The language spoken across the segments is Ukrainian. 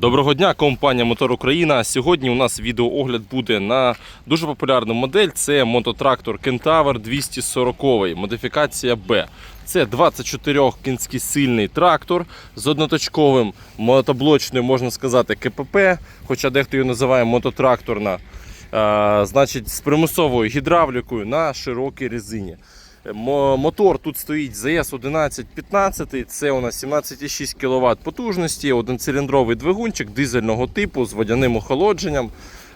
Доброго дня, компанія Мотор Україна. Сьогодні у нас відеоогляд буде на дуже популярну модель. Це мототрактор Kentaur 240, модифікація Б. Це 24 кінський сильний трактор з одноточковим мотоблочною, можна сказати, КПП, хоча дехто його називає мототракторна. Е, значить, з примусовою гідравлікою на широкій резині. Мо- Мотор тут стоїть ZS 1115, це у нас 17,6 кВт потужності, одноциліндровий двигунчик дизельного типу з водяним охолодженням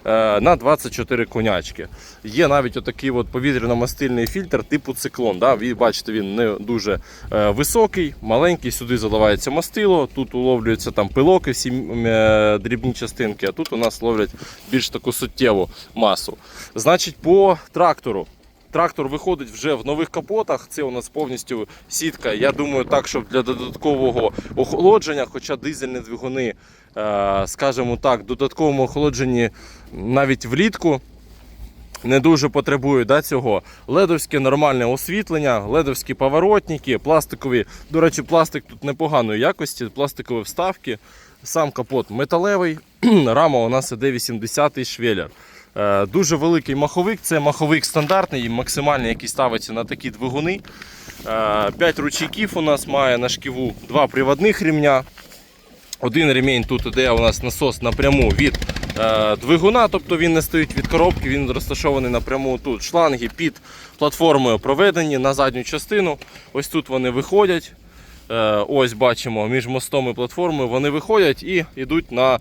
е, на 24 конячки. Є навіть отакий от повітряно-мастильний фільтр типу циклон. Да? Ви бачите, він не дуже е, високий, маленький, сюди заливається мастило, тут уловлюються там пилоки, всі е, дрібні частинки, а тут у нас ловлять більш таку суттєву масу. Значить, по трактору. Трактор виходить вже в нових капотах. Це у нас повністю сітка. Я думаю, так, щоб для додаткового охолодження, хоча дизельні двигуни, е, скажімо так, додатковому охолодженні навіть влітку. Не дуже потребує да, цього. Ледовське нормальне освітлення, ледовські поворотники, пластикові. До речі, пластик тут непоганої якості, пластикові вставки. Сам капот металевий, рама у нас іде 80-й швеллер. Е, Дуже великий маховик, це маховик стандартний, максимальний, який ставиться на такі двигуни. 5 ручейків у нас має на шківу, два приводних рівня. Один ремінь тут іде у нас насос напряму від е, двигуна, тобто він не стоїть від коробки, він розташований напряму тут. Шланги під платформою проведені на задню частину. Ось тут вони виходять. Е, ось бачимо між мостом і платформою вони виходять і йдуть на е,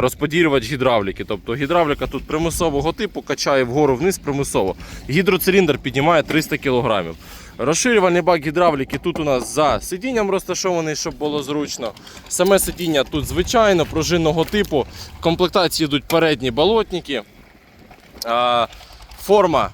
розподілювач гідравліки. Тобто гідравліка тут примусового типу качає вгору вниз примусово. Гідроциліндр піднімає 300 кг. Розширювальний бак гідравліки тут у нас за сидінням розташований, щоб було зручно. Саме сидіння тут звичайно пружинного типу. В комплектації йдуть передні болотники. Форма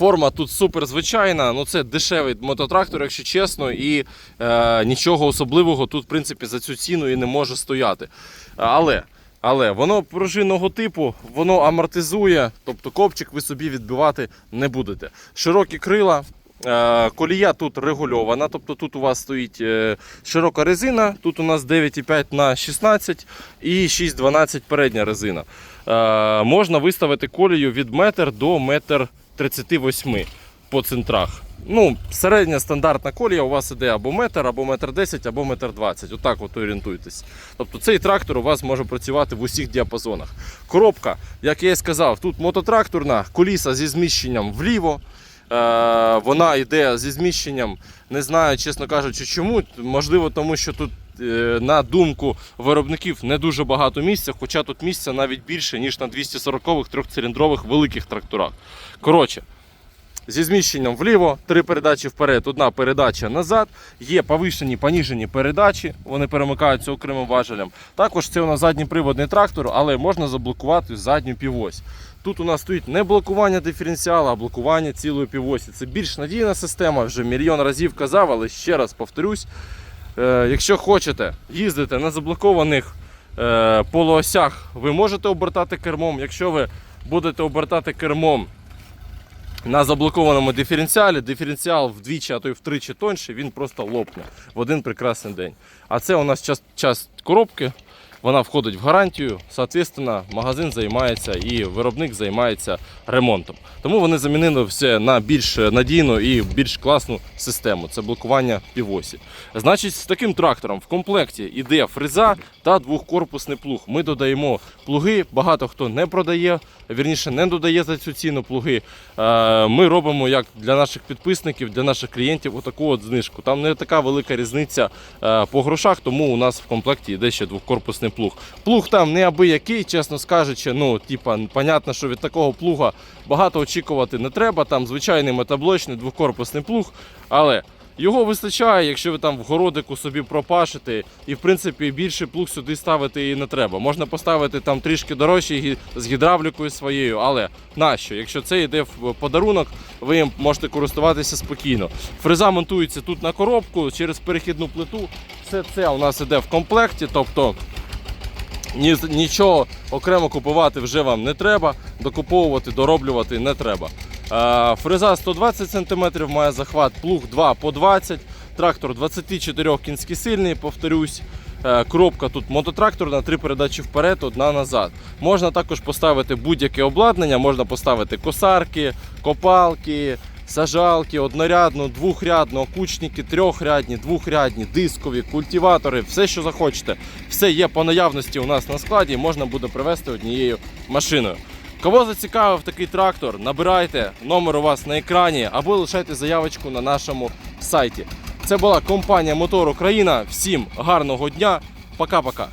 Форма тут супер звичайна, ну це дешевий мототрактор, якщо чесно, і е, нічого особливого тут, в принципі, за цю ціну і не може стояти. Але, але воно пружинного типу, воно амортизує, тобто копчик ви собі відбивати не будете. Широкі крила. е, Колія тут регульована, тобто тут у вас стоїть е, широка резина, тут у нас 9,5 на 16 і 6,12 передня резина. Е, Можна виставити колію від метр до метр 38 по центрах. Ну, середня стандартна колія у вас іде або метр, або метр 10, або метр 20. Отак от орієнтуйтесь. Тобто цей трактор у вас може працювати в усіх діапазонах. Коробка, як я і сказав, тут мототракторна, коліса зі зміщенням вліво. Е, вона йде зі зміщенням, не знаю, чесно кажучи, чому. Можливо, тому що тут, на думку виробників, не дуже багато місця, хоча тут місця навіть більше, ніж на 240-х трьохциліндрових великих тракторах. Коротше, зі зміщенням вліво, три передачі вперед, одна передача назад. Є повишені, поніжені передачі, вони перемикаються окремим важелем. Також це у нас задніприводний трактор, але можна заблокувати задню півось. Тут у нас стоїть не блокування диференціала, а блокування цілої півосі. Це більш надійна система, вже мільйон разів казав, але ще раз повторюсь. Е, якщо хочете їздити на заблокованих е, полуосях, ви можете обертати кермом. Якщо ви будете обертати кермом на заблокованому диференціалі, диференціал вдвічі, а то й втричі тоньше, він просто лопне в один прекрасний день. А це у нас час, час коробки. Вона входить в гарантію, соответственно, магазин займається і виробник займається ремонтом. Тому вони замінили все на більш надійну і більш класну систему. Це блокування півосі. Значить, з таким трактором в комплекті йде фреза та двохкорпусний плуг. Ми додаємо плуги. Багато хто не продає, вірніше не додає за цю ціну плуги. Е, Ми робимо як для наших підписників, для наших клієнтів отаку от знижку. Там не така велика різниця е, по грошах, тому у нас в комплекті йде ще двохкорпусний плуг. Плуг там не аби який, чесно скажучи, ну, типа, понятно, що від такого плуга багато очікувати не треба. Там звичайний метаблочний двохкорпусний плуг, але. Його вистачає, якщо ви там в городику собі пропашете, і в принципі більше плуг сюди ставити і не треба. Можна поставити там трішки дорожчий з гідравлікою своєю, але нащо? Якщо це йде в подарунок, ви їм можете користуватися спокійно. Фреза монтується тут на коробку через перехідну плиту. Все це у нас іде в комплекті, тобто нічого окремо купувати вже вам не треба, докуповувати, дороблювати не треба. Е, Фреза 120 см має захват, плуг 2 по 20 трактор 24 кінський сильний, повторюсь. Е, Коробка тут мототракторна, три передачі вперед, одна назад. Можна також поставити будь-яке обладнання, можна поставити косарки, копалки, сажалки, однорядну, двохрядну, окучники, трьохрядні, двохрядні, дискові, культиватори, все, що захочете. Все є по наявності у нас на складі, можна буде привезти однією машиною. Кого зацікавив такий трактор, набирайте номер у вас на екрані або лишайте заявочку на нашому сайті. Це була компанія Мотор Україна. Всім гарного дня. Пока-пока.